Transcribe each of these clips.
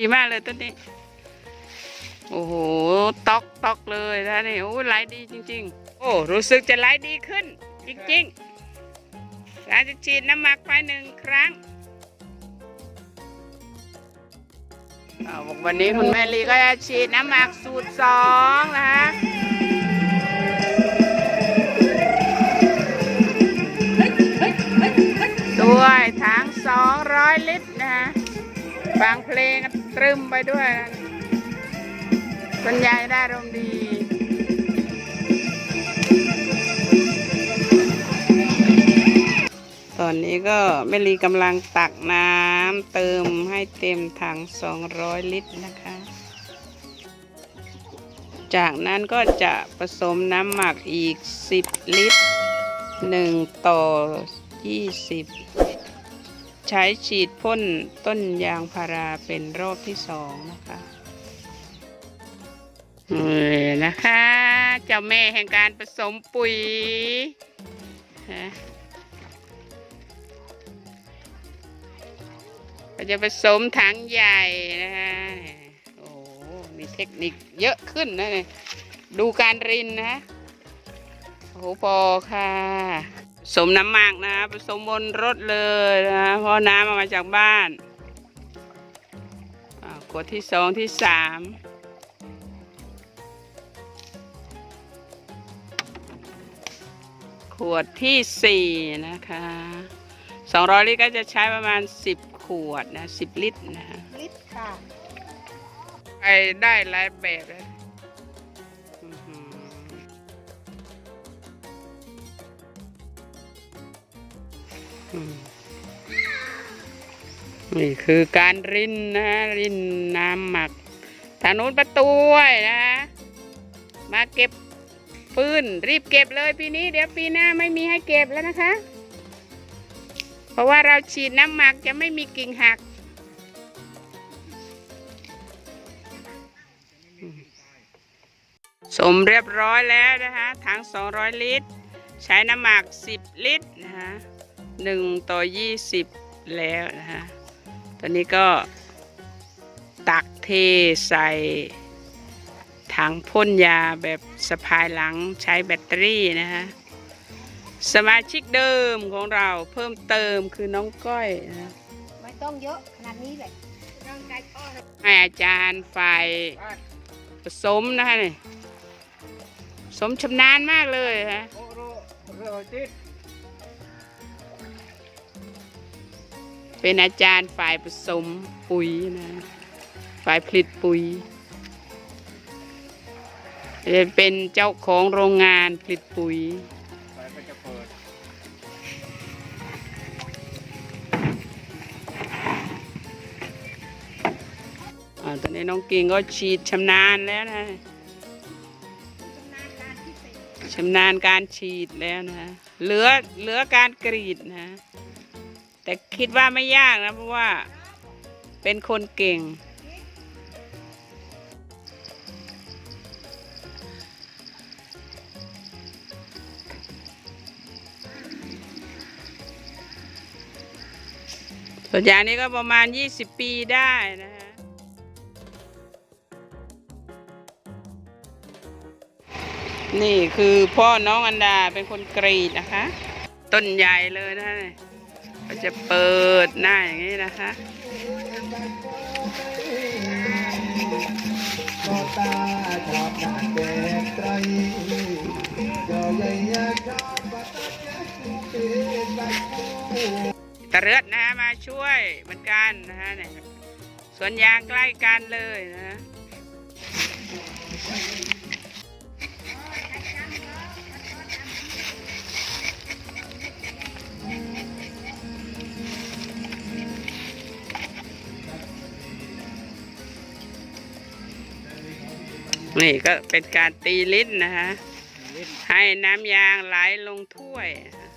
ดีมากเลยต้นนี้ โอ้โห ตอกตอกเลยนะนี่ โอ้ไหลดีจริง ๆ โอ้ รู้สึกจะไหลดีขึ้น จริงๆเราจะฉีดน้ำหมักไปหนึ่งครั้งอ่าวันนี้คุณแม่ลีก็จะฉีดน้ำหมักสูตรสองนะคะด้วย ฟังเพลงตรึมไปด้วยนะคุณยายได้รมดีตอนนี้ก็แม่ลีกำลังตักน้ำเติมให้เต็มถัง 200 ลิตรนะคะ จากนั้นก็จะผสมน้ำหมักอีก 10 ลิตร 1 ต่อ 20 ใช้ฉีดพ่นต้นยางพาราเป็นรอบที่สองนะคะเออนะคะ เจ้าแม่แห่งการผสมปุ๋ยฮะก็จะผสมถังใหญ่นะฮะโอ้มีเทคนิคเยอะขึ้นนะเนี่ยดูการรินนะ หพอค่ะผสมน้ำหมักนะผสมบนรถเลยนะเพราะน้ำเอามาจากบ้านอ่าขวดที่สองที่สามขวดที่สี่นะคะสองร้อยลิตรก็จะใช้ประมาณสิบขวดนะสิบลิตรนะฮะลิตรค่ะไปได้หลายแบบเลย นี่คือการรินนะ รินน้ำหมักทางนู้นประตูนะ มาเก็บปืนรีบเก็บเลยปีนี้เดี๋ยวปีหน้าไม่มีให้เก็บแล้วนะคะ เพราะว่าเราฉีดน้ำหมักจะไม่มีกิ่งหัก สมเรียบร้อยแล้วนะคะถัง200 ลิตร ใช้น้ำหมัก 10 ลิตรนะคะ1ต่อ 20 แล้วนะคะ อนนี้ก็ตักเทใส่ถังพ่นยาแบบสะพายหลังใช้แบตเตอรี่นะคะสมาชิกเดิมของเราเพิ่มเติมคือน้องก้อยนะคะไม่ต้องเยอะขนาดนี้เลยร่างกายพ่อให้อาจารย์ฝ่ายผสมนะคะนี่ผสมชำนาญมากเลยฮะ เป็นอาจารย์ฝ่ายผสมปุ๋ยนะ ฝ่ายผลิตปุ๋ยจะเป็นเจ้าของโรงงานผลิตปุ๋ยอตอนนี้น้องกิ่งก็ฉีดชำนาญแล้วนะชำนาญการฉีดแล้วนะ เหลือเหลือการกรีดนะ แต่คิดว่าไม่ยากนะเพราะว่าเป็นคนเก่ง ส่วนอย่างนี้ก็ประมาณ 20 ปีได้นะฮะนี่คือพ่อน้องอันดาเป็นคนกรีดนะคะ ต้นใหญ่เลยนะเนี่ย ก็จะเปิดหน้าอย่างนี้นะคะก็ตาชอบหน้าแดงไตรก็เลยอยากชอบว่าตาจะเป็นใบคูตะเลือดนะฮะมาช่วยเหมือนกันนะฮะเนี่ยสวนยางใกล้กันเลยนะ นี่ก็เป็นการตีลิ้นนะฮะให้น้ำยางไหลลงถ้วยนะฮะ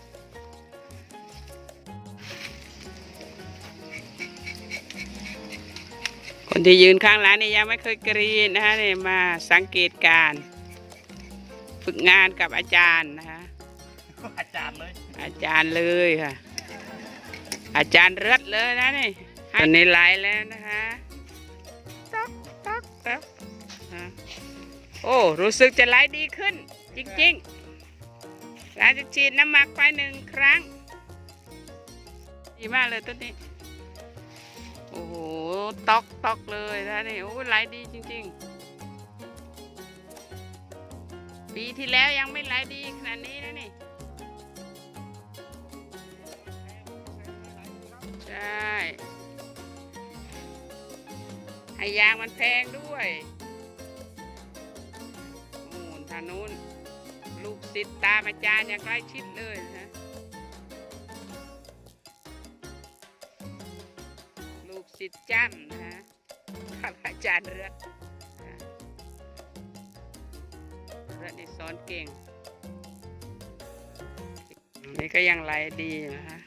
คนที่ยืนข้างร้านนี่ยังไม่เคยกรีดนะฮะนี่มาสังเกตการณ์ฝึกงานกับอาจารย์นะคะ อาจารย์เลย อาจารย์เลยค่ะ อาจารย์เลือดเลยนะนี่ตอนนี้ไหลแล้วนะคะ โอ้ รู้สึกจะไหลดีขึ้น จริงๆหลังจากฉีดน้ำหมักไปหนึ่งครั้ง ดีมากเลยต้นนี้ โอ้โห ตอกตอกเลยนะนี่ โอ้ไหลดีจริง ๆ ปีที่แล้วยังไม่ไหลดีขนาดนี้นะนี่ ใช่ให้ยางมันแพงด้วย ลูกศิษย์ตามอาจารย์อย่างใกล้ชิดเลยนะลูกศิษย์จ้ำนะฮะกับอาจารย์เรือนอ่าเรือนนี่สอนเก่ง นี่ก็ยังไหลดีนะฮะ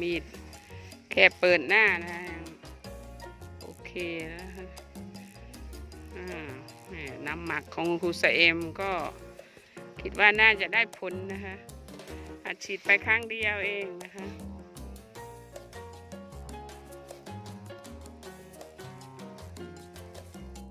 มีดแค่เปิดหน้านะโอเคแล้วฮะน้ำหมักของครูสเอมก็ คิดว่าน่าจะได้ผลนะคะอาจฉีดไปครั้งเดียวเองนะคะ